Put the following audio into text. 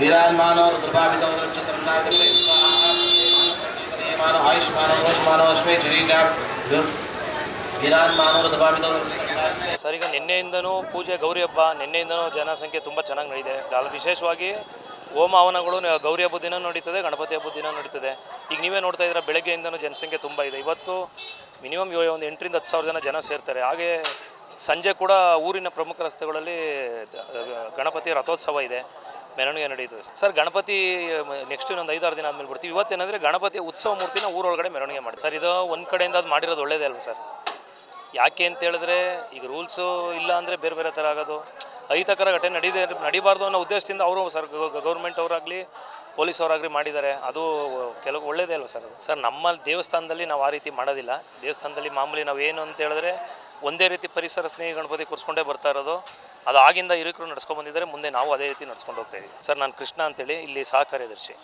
ವೀರಾನ್ಮಾನೋ ರುದ್ರಭಾವಿತೋ ನಕ್ಷತ್ರಂ ಸಾರ್ಥಕತೆ ಮಾನೋ ಆಯುಷ್ಮಾನೋ ರೋಷ್ಮಾನೋ ಅಶ್ವೇ ಶರೀರ ವೀರಾನ್ಮಾನೋ ರುದ್ರಭಾವಿತೋ ನಕ್ಷತ್ರಂ ಸಾರ್ಥಕತೆ ಸರ್, ಈಗ ನಿನ್ನೆಯಿಂದನೂ ಪೂಜೆ, ಗೌರಿ ಹಬ್ಬ, ನಿನ್ನೆಯಿಂದನೂ ಜನಸಂಖ್ಯೆ ತುಂಬ ಚೆನ್ನಾಗಿ ನಡೆದಿದೆ ಅಲ್ಲಿ ವಿಶೇಷವಾಗಿ ಓಮ ಹವನಗಳು ಗೌರಿ ಹಬ್ಬದ ದಿನ ನಡೀತದೆ, ಗಣಪತಿ ಹಬ್ಬದ ದಿನ ನಡೀತದೆ. ಈಗ ನೀವೇ ನೋಡ್ತಾ ಇದ್ದೀರಾ, ಬೆಳಗ್ಗೆಯಿಂದನೂ ಜನಸಂಖ್ಯೆ ತುಂಬ ಇದೆ. ಇವತ್ತು ಮಿನಿಮಮ್ ಒಂದು ಎಂಟರಿಂದ ಹತ್ತು ಸಾವಿರ ಜನ ಜನ ಸೇರ್ತಾರೆ. ಹಾಗೆ ಸಂಜೆ ಕೂಡ ಊರಿನ ಪ್ರಮುಖ ರಸ್ತೆಗಳಲ್ಲಿ ಗಣಪತಿ ರಥೋತ್ಸವ ಇದೆ. ಮೆರವಣಿಗೆ ನಡೆಯುತ್ತದೆ ಸರ್, ಗಣಪತಿ ನೆಕ್ಸ್ಟ್ ಇನ್ನೊಂದು ಐದಾರು ದಿನ ಆದಮೇಲೆ ಬಿಡ್ತೀವಿ ಇವತ್ತೇನಂದರೆ ಗಣಪತಿ ಉತ್ಸವ ಮೂರ್ತಿನ ಊರೊಳಗಡೆ ಮೆರವಣಿಗೆ ಮಾಡಿ ಸರ್, ಇದು ಒಂದು ಕಡೆಯಿಂದ ಅದು ಮಾಡಿರೋದು ಒಳ್ಳೇದೇ ಅಲ್ವ ಸರ್? ಯಾಕೆ ಅಂತ ಹೇಳಿದ್ರೆ, ಈಗ ರೂಲ್ಸು ಇಲ್ಲ ಅಂದರೆ ಬೇರೆ ಬೇರೆ ಥರ ಆಗೋದು. ಅಹಿತಕರ ಘಟನೆ ನಡೀದೆ ನಡೀಬಾರ್ದು ಅನ್ನೋ ಉದ್ದೇಶದಿಂದ ಅವರು ಸರ್ ಗೌರ್ಮೆಂಟ್ ಅವರಾಗಲಿ ಪೊಲೀಸ್ ಅವರಾಗಲಿ ಮಾಡಿದ್ದಾರೆ. ಅದು ಕೆಲವು ಒಳ್ಳೇದೇ ಅಲ್ವ ಸರ್ ಸರ್, ನಮ್ಮ ದೇವಸ್ಥಾನದಲ್ಲಿ ನಾವು ಆ ರೀತಿ ಮಾಡೋದಿಲ್ಲ. ದೇವಸ್ಥಾನದಲ್ಲಿ ಮಾಮೂಲಿ ನಾವು ಏನು ಅಂತ ಹೇಳಿದ್ರೆ ಒಂದೇ ರೀತಿ ಪರಿಸರ ಸ್ನೇಹಿ ಗಣಪತಿ ಕೂರಿಸ್ಕೊಂಡೇ ಬರ್ತಾ ಇರೋದು. ಅದು ಆಗಿಂದ ಹಿರಿಕರು ನಡ್ಸ್ಕೊಂಡು ಬಂದಿದ್ದಾರೆ, ಮುಂದೆ ನಾವು ಅದೇ ರೀತಿ ನಡ್ಸ್ಕೊಂಡು ಹೋಗ್ತಾ ಸರ್, ನಾನು ಕೃಷ್ಣ ಅಂತೇಳಿ, ಇಲ್ಲಿ ಸಹ ಕಾರ್ಯದರ್ಶಿ.